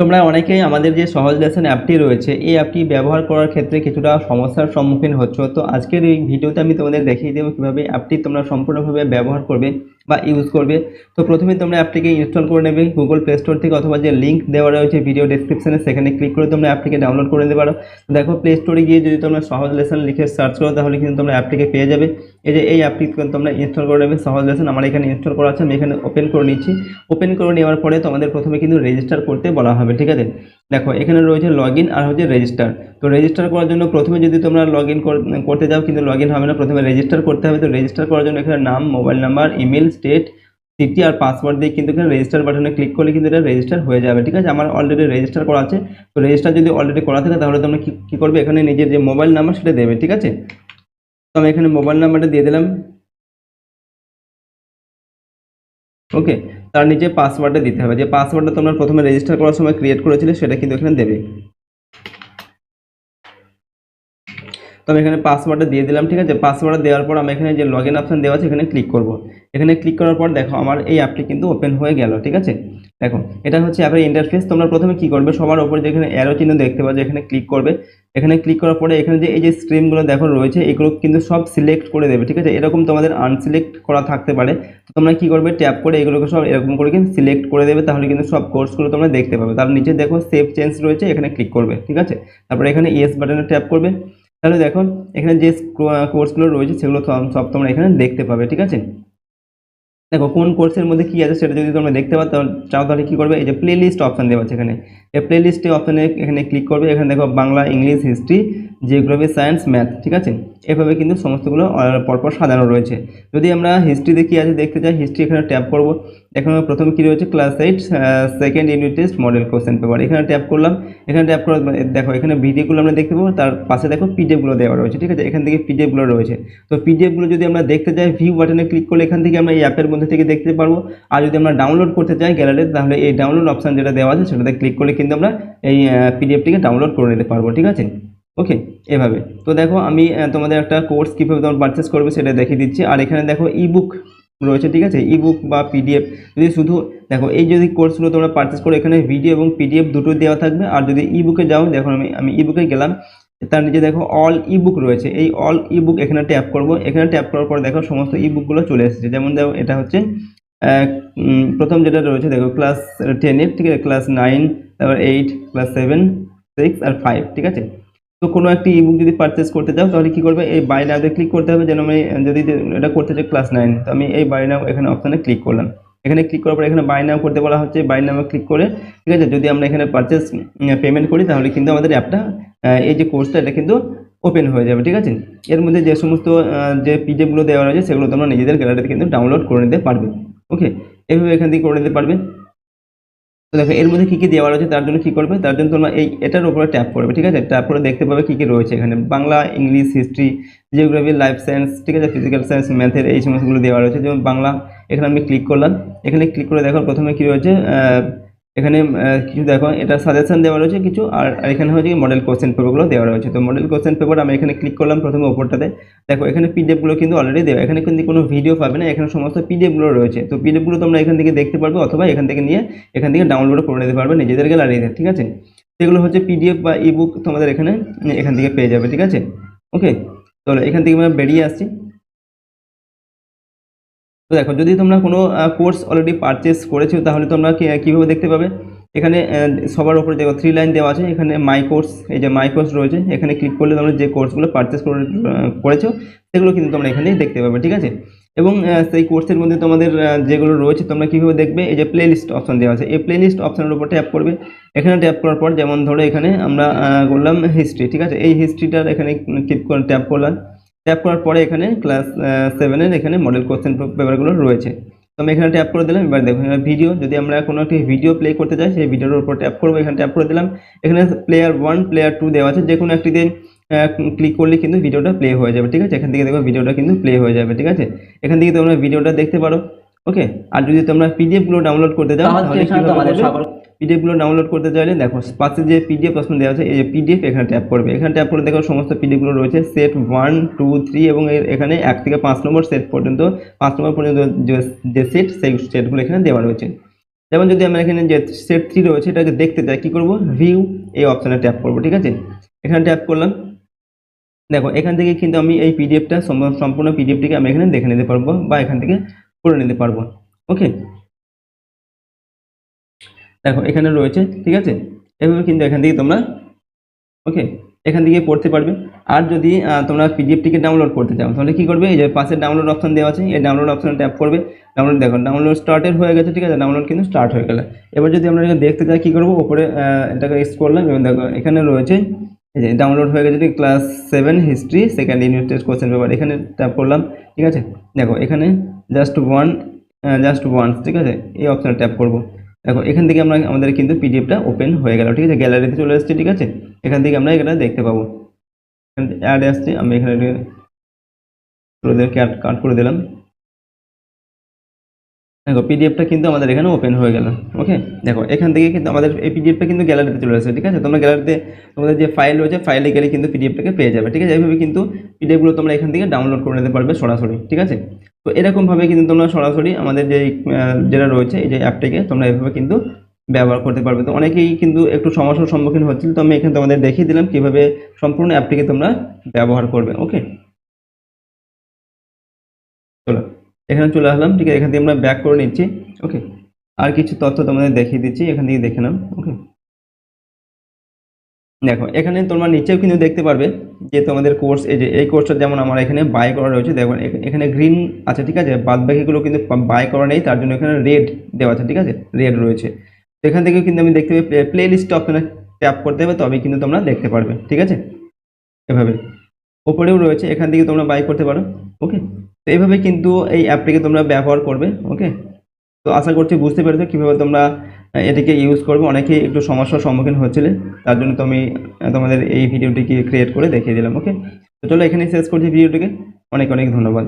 তোমরা অনেকেই আমাদের যে সহজ লেসন অ্যাপটি রয়েছে, এই অ্যাপটি ব্যবহার করার ক্ষেত্রে কিছুটা সমস্যার সম্মুখীন হচ্ছ। তো আজকের এই ভিডিওতে আমি তোমাদের দেখিয়ে দেবো কীভাবে অ্যাপটি তোমরা সম্পূর্ণভাবে ব্যবহার করবে বা ইউজ করবে। তো প্রথমে তোমরা অ্যাপটিকে ইনস্টল করে নেবে গুগল প্লে স্টোর থেকে, অথবা যে লিঙ্ক দেওয়া রয়েছে ভিডিও ডেসক্রিপশনে সেখানে ক্লিক করে তোমরা অ্যাপটিকে ডাউনলোড করে নিতে পারো। দেখো প্লে স্টোরে গিয়ে যদি তোমরা সহজ লেসন লিখে সার্চ করো, তাহলে কিন্তু তোমরা অ্যাপটিকে পেয়ে যাবে। এই যে এই অ্যাপটি তোমরা ইনস্টল করে নেবে। সহজ লেসন আমার এখানে ইনস্টল করা আছে, আমি এখানে ওপেন করে নিচ্ছি। ওপেন করে নেওয়ার পরে তোমাদের প্রথমে কিন্তু রেজিস্টার করতে বলা হবে। ঠিক আছে? দেখো, এখানে রয়েছে লগ আর হচ্ছে রেজিস্টার তো রেজিস্টার করার জন্য প্রথমে যদি তোমরা লগ করতে যাও, কিন্তু লগ হবে না, প্রথমে রেজিস্টার করতে হবে। তো রেজিস্টার করার জন্য এখানে নাম mobile number email state city আর পাসওয়ার্ড দিয়ে কিন্তু এখানে রেজিস্টার বাটনে ক্লিক করলে কিন্তু এটা রেজিস্টার হয়ে যাবে, ঠিক আছে? আমার অলরেডি রেজিস্টার করা আছে। তো রেজিস্টার যদি অলরেডি করা থাকে, তাহলে তোমরা কী করবে? এখানে নিজের যে মোবাইল নাম্বার সেটা দেবে, ঠিক আছে? তো আমি এখানে মোবাইল নাম্বারটা দিয়ে দিলাম। ওকে তার নিচে পাসওয়ার্ডটা দিতে হবে। যে পাসওয়ার্ডটা তোমরা প্রথমে রেজিস্টার করার সময় ক্রিয়েট করেছিলে, সেটা কিন্তু এখানে দেবে। তো আমি এখানে পাসওয়ার্ডটা দিয়ে দিলাম, ঠিক আছে? পাসওয়ার্ড দেওয়ার পর আমি এখানে যে লগ ইন অপশান দেওয়া আছে, এখানে ক্লিক করব। এখানে ক্লিক করার পর দেখো, আমার এই অ্যাপটি কিন্তু ওপেন হয়ে গেল, ঠিক আছে? দেখো, এটা হচ্ছে অ্যাপের ইন্টারফেস তোমরা প্রথমে কি করবে? সবার উপরে যেখানে অ্যারো চিহ্ন দেখতে পাচ্ছ এখানে ক্লিক করবে এখানে ক্লিক করার পরে এখানে যে, এই যে স্ট্রিমগুলো দেখো রয়েছে, এগুলো কিন্তু সব সিলেক্ট করে দেবে, ঠিক আছে? এরকম তোমাদের আনসিলেক্ট করা থাকতে পারে। তো তোমরা কি করবে? ট্যাপ করে এগুলোকে সব এরকম করে কিন্তু সিলেক্ট করে দেবে, তাহলে কিন্তু সব কোর্সগুলো তোমরা দেখতে পাবে। তার নিচে দেখো সেভ চেঞ্জ রয়েছে, এখানে ক্লিক করবে, ঠিক আছে? তারপরে এখানে ইয়েস বাটনে ট্যাপ করবে। তাহলে দেখো, এখানে যে কোর্সগুলো রয়েছে, সেগুলো সব- সব তোমরা এখানে দেখতে পাবে, ঠিক আছে? দেখো কোন কোর্সের মধ্যে কী আছে সেটা যদি তোমরা দেখতে পাও চাও তাহলে কী করবে? এই যে প্লে লিস্ট অপশান দেওয়া আছে এখানে। এই প্লে লিস্টে অপশানে এখানে ক্লিক করবে। এখানে দেখো Bangla, English history geography science math ঠিক আছে? এভাবে কিন্তু সমস্তগুলো পরপর সাজানো রয়েছে। যদি আমরা হিস্ট্রিতে কি আছে দেখতে চাই হিস্ট্রি এখানে ট্যাপ করব। এখানে প্রথমে কি রয়েছে? Class eight second unit test model question paper এখানে ট্যাপ করলাম। এখানে ট্যাপ করে দেখো, এখানে ভিডিওগুলো আমরা দেখতে পাবো। তার পাশে দেখো পিডিএফগুলো দেওয়া রয়েছে, ঠিক আছে? এখান থেকে পিডিএফগুলো রয়েছে। তো পিডিএফগুলো যদি আমরা দেখতে চাই ভিউ বাটনে ক্লিক করলে এখান থেকে আমরা এই অ্যাপের মধ্যে থেকে দেখতে পারব। আর যদি আমরা ডাউনলোড করতে চাই গ্যালারিতে তাহলে এই ডাউনলোড অপশান যেটা দেওয়া আছে, সেটাতে ক্লিক করলে কিন্তু আমরা এই পিডিএফটিকে ডাউনলোড করে নিতে পারব, ঠিক আছে? ওকে এভাবে। তো দেখো আমি তোমাদের একটা কোর্স কীভাবে তোমার পারচেস করবে সেটা দেখিয়ে দিচ্ছি। আর এখানে দেখো ইবুক রয়েছে, ঠিক আছে? ইবুক বা পিডিএফ যদি শুধু, দেখো, এই যদি কোর্সগুলো তোমরা পারচেস করো, এখানে ভিডিও এবং পিডিএফ দুটো দেওয়া থাকবে। আর যদি ইবুকে যাও, দেখো আমি আমি ইবুকে গেলাম। তার নিচে দেখো অল ইবুক রয়েছে। এই অল ইবুক এখানে ট্যাপ করব। এখানে ট্যাপ করার পর দেখো সমস্ত ইবুকগুলো চলে এসেছে। যেমন দেখো, এটা হচ্ছে প্রথম যেটা রয়েছে, দেখো ক্লাস টেনের ঠিক আছে? ক্লাস নাইন তারপর এইট ক্লাস সেভেন সিক্স আর ফাইভ ঠিক আছে? তো কোনো একটি ইবুক যদি পারচেস করতে চাও, তাহলে কি করবে? এই বাই নাওতে ক্লিক করতে হবে, যেন আমি যদি এটা করতে চাই ক্লাস নাইন তো আমি এই বাই নাও এখানে অপশানে ক্লিক করলাম। এখানে ক্লিক করার পরে এখানে বাই নাও করতে বলা হচ্ছে। বাই নাও ক্লিক করে, ঠিক আছে? যদি আমরা এখানে পারচেস পেমেন্ট করি, তাহলে কিন্তু আমাদের অ্যাপটা এই যে কোর্সটা এটা কিন্তু ওপেন হয়ে যাবে, ঠিক আছে? এর মধ্যে যে সমস্ত যে পিডিএফগুলো দেওয়া রয়েছে, সেগুলো তোমরা নিজেদের গ্যালারিতে কিন্তু ডাউনলোড করে নিতে পারবে। ওকে এভাবে এখান থেকে করে নিতে পারবে। দেখো, এর মধ্যে কী কী দেওয়া রয়েছে তার জন্য কী করবে? তার জন্য তোমরা এই, এটার উপরে ট্যাপ করবে, ঠিক আছে? ট্যাপ করে দেখতে পাবে কী কী রয়েছে এখানে। Bangla, English, history, geography, life science, ঠিক আছে? ফিজিক্যাল সায়েন্স, ম্যাথের এই সমস্তগুলো দেওয়া রয়েছে। যেমন বাংলা, এখানে আমি ক্লিক করলাম। এখানে ক্লিক করে দেখো প্রথমে কী রয়েছে? এখানে কিছু দেখো, এটা সাজেশন দেওয়া রয়েছে কিছু, আর এখানে হচ্ছে মডেল কোশ্চেন পেপারগুলো দেওয়া রয়েছে। তো মডেল কোশ্চেন পেপার আমি এখানে ক্লিক করলাম প্রথমে ওপরটাতে। দেখো, এখানে পিডিএফগুলো কিন্তু অলরেডি দেওয়া, এখানে কিন্তু কোনো ভিডিও পাবে না, এখানে সমস্ত পিডিএফগুলো রয়েছে। তো পিডিএফগুলো তোমরা এখান থেকে দেখতে পারবে, অথবা এখান থেকে নিয়ে এখান থেকে ডাউনলোড করে নিতে পারবে নিজেদের গ্যালারিতে ঠিক আছে? সেগুলো হচ্ছে পিডিএফ বা ইবুক তোমাদের এখানে, এখান থেকে পেয়ে যাবে, ঠিক আছে? ওকে চলো এখান থেকে আমরা বেরিয়ে আসছি। তো দেখো, যদি তোমরা কোনো কোর্স অলরেডি পারচেস করেছ, তাহলে তোমরা কীভাবে দেখতে পাবে? এখানে সবার উপরে দেখো থ্রি লাইন দেওয়া আছে। এখানে মাই কোর্স এই যে মাই কোর্স রয়েছে। এখানে ক্লিক করলে তোমরা যে কোর্সগুলো পারচেস করেছ, সেগুলো কিন্তু তোমরা এখানে দেখতে পাবে, ঠিক আছে? এবং সেই কোর্সের মধ্যে তোমাদের যেগুলো রয়েছে, তোমরা কীভাবে দেখবে? এই যে প্লে লিস্ট অপশন দেওয়া আছে। এই প্লে লিস্ট অপশনের উপর ট্যাপ করবে। এখানে ট্যাপ করার পর, যেমন ধরো এখানে আমরা করলাম হিস্ট্রি ঠিক আছে? এই হিস্ট্রিটার এখানে ক্লিক করে ট্যাপ করলাম। ট্যাপ করার পরে এখানে ক্লাস সেভেনের এখানে মডেল কোশ্চেন পেপারগুলো রয়েছে। তো আমি এখানে ট্যাপ করে দিলাম এবার দেখো এখানে ভিডিও যদি আমরা কোনো একটি ভিডিও প্লে করতে চাই সেই ভিডিওর উপর ট্যাপ করব এখানে ট্যাপ করে দিলাম। এখানে প্লেয়ার ওয়ান প্লেয়ার টু দেওয়া আছে যে কোনো একটিতে ক্লিক করলে কিন্তু ভিডিওটা প্লে হয়ে যাবে ঠিক আছে? এখান থেকে দেখো ভিডিওটা কিন্তু প্লে হয়ে যাবে ঠিক আছে? এখান থেকে তোমরা ভিডিওটা দেখতে পারো ওকে আর যদি তোমরা পিডিএফগুলো ডাউনলোড করতে চাও তাহলে পিডিএফগুলো ডাউনলোড করতে চাইলে দেখো, পাশে যে পিডিএফ অপশন দেওয়া আছে, এই পিডিএফ এখানে ট্যাপ করবে। এখানে ট্যাপ করে দেখো সমস্ত পিডিএফগুলো রয়েছে সেট ওয়ান টু থ্রি এবং এখানে এক থেকে পাঁচ নম্বর সেট পর্যন্ত, পাঁচ নম্বর পর্যন্ত যে সেট সেই সেটগুলো এখানে দেওয়া রয়েছে। যেমন যদি আমরা এখানে যে সেট থ্রি রয়েছে, এটাকে দেখতে চাই, কি করব? ভিউ এই অপশানে ট্যাপ করব, ঠিক আছে? এখানে ট্যাপ করলাম। দেখো, এখান থেকে কিন্তু আমি এই পিডিএফটা সম্পূর্ণ পিডিএফটিকে আমি এখানে দেখে নিতে পারব বা এখান থেকে করে নিতে পারব। ওকে দেখো, এখানে রয়েছে, ঠিক আছে? এভাবে কিন্তু এখান থেকে তোমরা ওকে এখান থেকে পড়তে পারবে। আর যদি তোমরা পিডিএফটিকে ডাউনলোড করতে চাও, তাহলে কি করবে? এই যে পাশে ডাউনলোড অপশন দেওয়া আছে, এই ডাউনলোড অপশনে ট্যাপ করবে। ডাউনলোড দেখো ডাউনলোড স্টার্টেড হয়ে গেছে, ঠিক আছে? ডাউনলোড কিন্তু স্টার্ট হয়ে গেলে। এবার যদি আমরা এটা দেখতে চাই কি করব? ওপরে এটাকে এক্স করলাম এবং দেখো, এখানে রয়েছে, এই যে ডাউনলোড হয়ে গেছে class seven history second unit test question paper এখানে ট্যাপ করলাম, ঠিক আছে? দেখো, এখানে জাস্ট ওয়ান জাস্ট ওয়ান্স ঠিক আছে? এই অপশানে ট্যাপ করব। দেখো এখান থেকে আমরা আমাদের কিন্তু পিডিএফটা ওপেন হয়ে গেল, ঠিক আছে? গ্যালারিতে চলে এসেছে, ঠিক আছে? এখান থেকে আমরা এটা দেখতে পাবো। অ্যাড আসছে, আমি এখানে কাট করে দিলাম। দেখো পিডিএফটা কিন্তু আমাদের এখানে ওপেন হয়ে গেল ওকে দেখো, এখান থেকে কিন্তু আমাদের এই পিডিএফটা কিন্তু গ্যালারিতে চলে আসছে ঠিক আছে? তোমরা গ্যালারিতে তোমাদের যে ফাইল রয়েছে ফাইলে গেলে কিন্তু পিডিএফটাকে পেয়ে যাবে, ঠিক আছে? এইভাবে কিন্তু পিডিএফগুলো তোমরা এখান থেকে ডাউনলোড করে নিতে পারবে সরাসরি, ঠিক আছে? তো এরকমভাবে কিন্তু তোমরা সরাসরি আমাদের যে যেটা রয়েছে এই যে অ্যাপটিকে তোমরা এভাবে কিন্তু ব্যবহার করতে পারবে। তো অনেকেই কিন্তু একটু সমস্যার সম্মুখীন হচ্ছিল, তো আমি এখানে তোমাদের দেখিয়ে দিলাম কীভাবে সম্পূর্ণ অ্যাপটিকে তোমরা ব্যবহার করবে ওকে চলো, এখানে চলে আসলাম, ঠিক আছে, এখান থেকে আমরা ব্যাক করে নিচ্ছি ওকে আর কিছু তথ্য তোমাদের দেখিয়ে দিচ্ছি, এখান থেকে দেখে নাম ওকে দেখো, এখানে তোমরা নিচেও কিন্তু দেখতে পারবে যে তোমাদের কোর্স এই যে, এই কোর্সটা যেমন আমার এখানে বাই করা রয়েছে, দেখো এখানে গ্রিন আছে, ঠিক আছে? বাদ বাকিগুলো কিন্তু বাই করা নেই, তার জন্য এখানে রেড দেওয়া আছে, ঠিক আছে? রেড রয়েছে। এখান থেকে কিন্তু আমি দেখতে পাই প্লে লিস্ট অপশনে ট্যাপ করতে হবে, তবেই কিন্তু তোমরা দেখতে পারবে, ঠিক আছে? এভাবে। ওপরেও রয়েছে, এখান থেকে তোমরা বাই করতে পারো ওকে তো এইভাবে কিন্তু এই অ্যাপটিকে তোমরা ব্যবহার করবে ওকে তো আশা করছি বুঝতে পেরেছ কীভাবে তোমরা এটিকে ইউজ করবে। অনেকেই একটু সমস্যার সম্মুখীন হচ্ছিলেন তার জন্য তো আমি তোমাদের এই ভিডিওটিকে ক্রিয়েট করে দেখিয়ে দিলাম ওকে তো চলো এখানেই শেষ করছি ভিডিওটিকে। অনেক অনেক ধন্যবাদ।